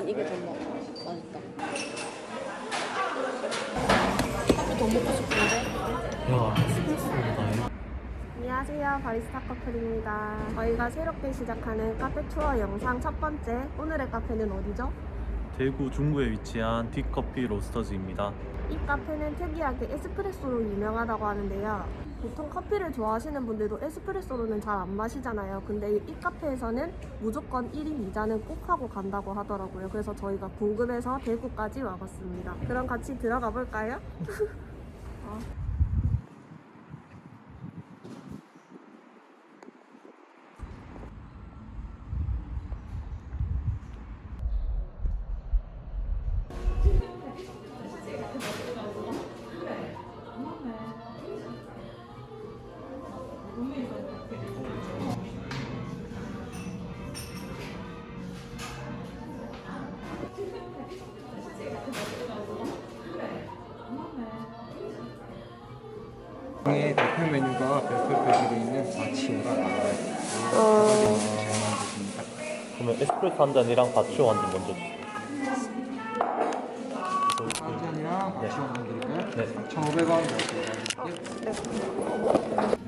난 이게 더 나. 맛있다. 커피 더 먹고 싶은데? 야 스페이스보다 안녕하세요. 바리스타 커플입니다. 저희가 새롭게 시작하는 카페 투어 영상 첫 번째. 오늘의 카페는 어디죠? 대구 중구에 위치한 뒷커피 로스터즈입니다. 이 카페는 특이하게 에스프레소로 유명하다고 하는데요. 보통 커피를 좋아하시는 분들도 에스프레소로는 잘 안 마시잖아요. 근데 이 카페에서는 무조건 1인 2잔은 꼭 하고 간다고 하더라고요. 그래서 저희가 궁금해서 대구까지 와봤습니다. 그럼 같이 들어가 볼까요? 어. 의 대표 메뉴가 별표 표시되어 있는 바치오가 나와요. 어. 잘 만드십니다. 그러면 에스프레소 한 잔이랑 바치오 한잔 먼저 주세요. 한 잔이랑 바치오 한 잔 드릴까요? 네. 1,500원 드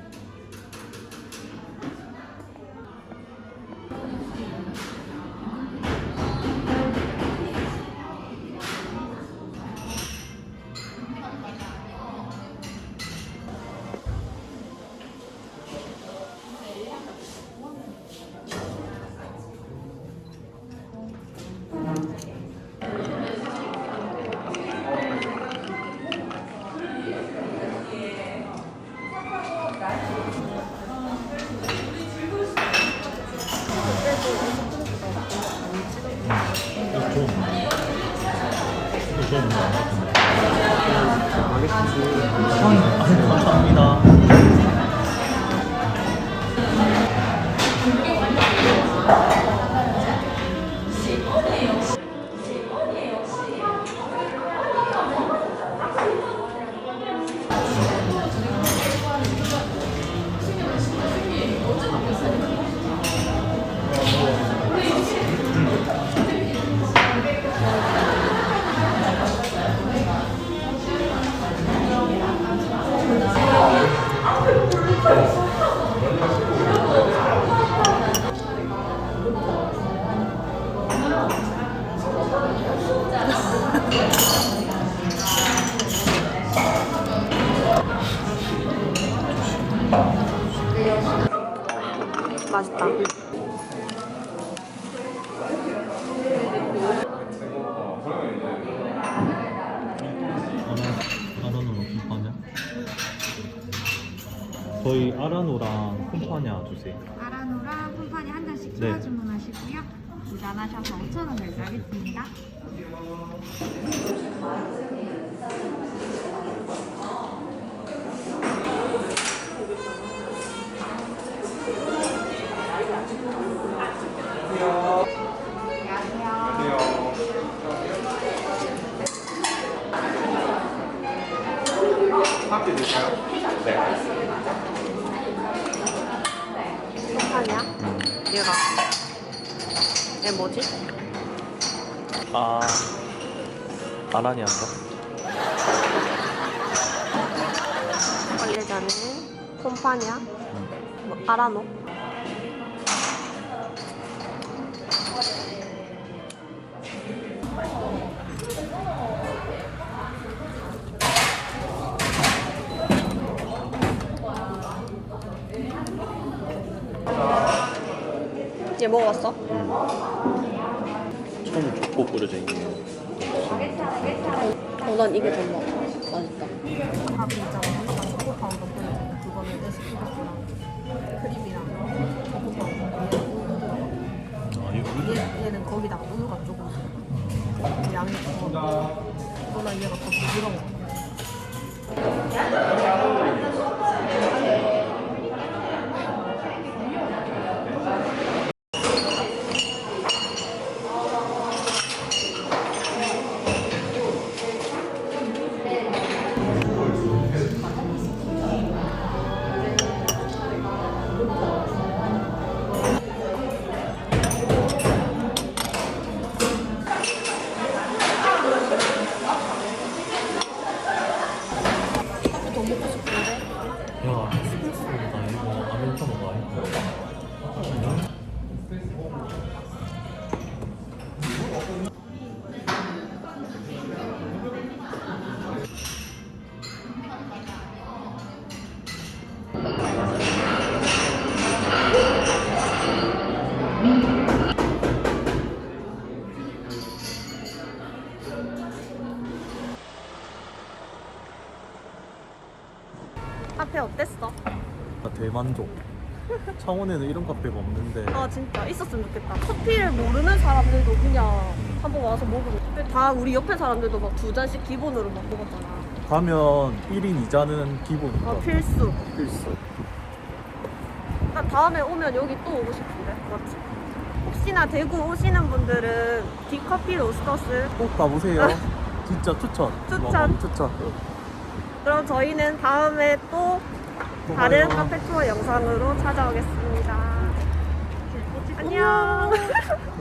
감사합니다. 맛있다. 콤파냐? 저희 아라노랑 콤파냐 주세요. 아라노랑 콤파니 한 잔씩 네. 추가 주문하시고요. 두잔 하셔서 5,000원 결제하겠습니다. 아니야? 얘 뭐지? 아 아라니안가? 원래자는 콤파냐? 뭐, 아라노? 얘 먹어봤어? 처음 족보 뿌려져 있네요. 어, 난 이게 더 나. 맛있다. 밥이 있잖아. 초코 파우더 뿌려주는 그거는 에스프레소랑 크림이랑 초코 파우더. 아 이거 얘, 얘는 거기다가 우유가 조금. 양이 조금. 그거랑 얘가 더 부드러워. 대만족. 창원에는 이런 카페가 없는데. 아 진짜 있었으면 좋겠다. 커피를 모르는 사람들도 그냥 한번 와서 먹으면. 근데 다 우리 옆에 사람들도 막 두 잔씩 기본으로 막 먹었잖아. 가면 1인 2잔은 기본이다. 아 필수. 필수. 나 다음에 오면 여기 또 오고 싶은데 맞지? 혹시나 대구 오시는 분들은 디커피 로스터스 꼭 가보세요. 진짜 추천. 추천. 어, 추천. 그럼 저희는 다음에 또또 다른. 카페 투어 영상으로 찾아오겠습니다. 안녕.